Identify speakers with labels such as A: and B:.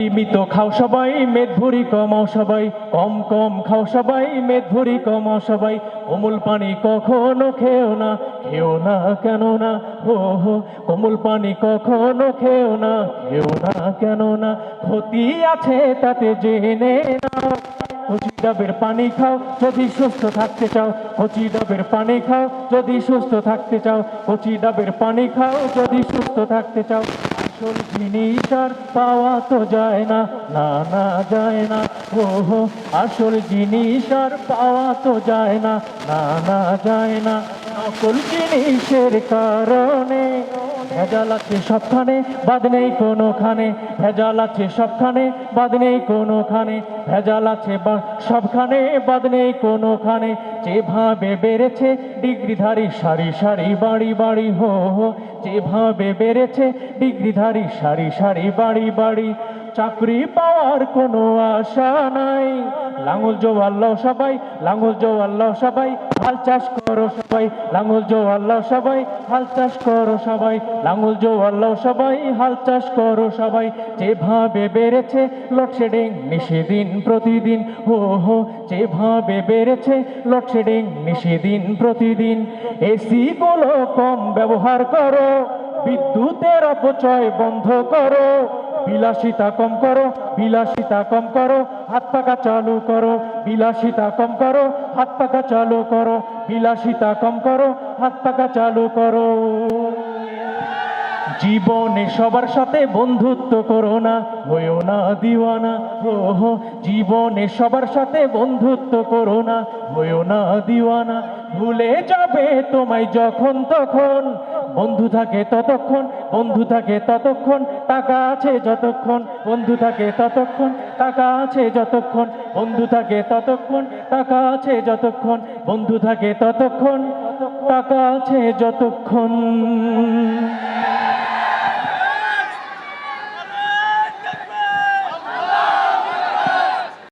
A: সীমিত খাও সবাই মেদ ভরি কমাও সবাই, কম কম খাও সবাই মেদ ভরি কমাও সবাই। কোমল পানি কখনো খেও না খেও না কেন না? হো হো, কোমল পানি কখনো খেও না খেও না কেন না? ক্ষতি আছে তাতে জেনে নাও। কচি ডাবের পানি খাও, যদি সুস্থ থাকতে চাও। কচি ডাবের পানি খাও, যদি সুস্থ থাকতে চাও। কচি ডাবের পানি খাও, যদি সুস্থ থাকতে চাও। আসল জিনিস আর পাওয়া তো যায় না না না যায় না। ও আসল জিনিস আর পাওয়া তো যায় না না না যায় না। নকল জিনিসের কারণে ভেজাল আছে সবখানে, বাদ নেই কোনোখানে। ভেজাল আছে সবখানে, বাদ নেই কোনোখানে। ভেজাল আছে সবখানে, বাদ নেই কোনোখানে। যেভাবে বেড়েছে ডিগ্রিধারী সারি সারি বাড়ি বাড়ি হো। যেভাবে বেড়েছে ডিগ্রিধারী সারি সারি বাড়ি বাড়ি চাকরি পাওয়ার কোনো আশা নাই। লাঙল জো আল্লাহ সবাই, লাঙল জো আল্লাহ সবাই, হাল চাষ করো সবাই, লাঙল জো আল্লাহ সবাই, হাল চাষ করো সবাই, লাঙল জো আল্লাহ সবাই, হাল চাষ করো সবাই। যেভাবে বেড়েছে লোডশেডিং নিষেদিন প্রতিদিন, হো হো, যেভাবে বেড়েছে লোডশেডিং নিষেদিন প্রতিদিন। এসি গুলো কম ব্যবহার করো, বিদ্যুতের অপচয় বন্ধ করো বিলাসিতা কম করো, বিলাসিতা কম করো, হাত পাকা চালু করো, বিলাসিতা কম করো, হাত পাকা চালু করো, বিলাসিতা কম করো, হাত পাকা চালু করো। জীবনে সবার সাথে বন্ধুত্ব করো না, হয়েও না দিওয়ানা, ওহো, জীবনে সবার সাথে বন্ধুত্ব করো না, হয়েও না দিওয়ানা, ভুলে যাবে তোমায় যখন তখন। বন্ধু থাকে ততক্ষণ, বন্ধু থাকে ততক্ষণ, টাকা আছে যতক্ষণ, বন্ধু থাকে ততক্ষণ, টাকা আছে যতক্ষণ, বন্ধু থাকে ততক্ষণ, টাকা আছে যতক্ষণ, বন্ধু থাকে ততক্ষণ, টাকা আছে যতক্ষণ।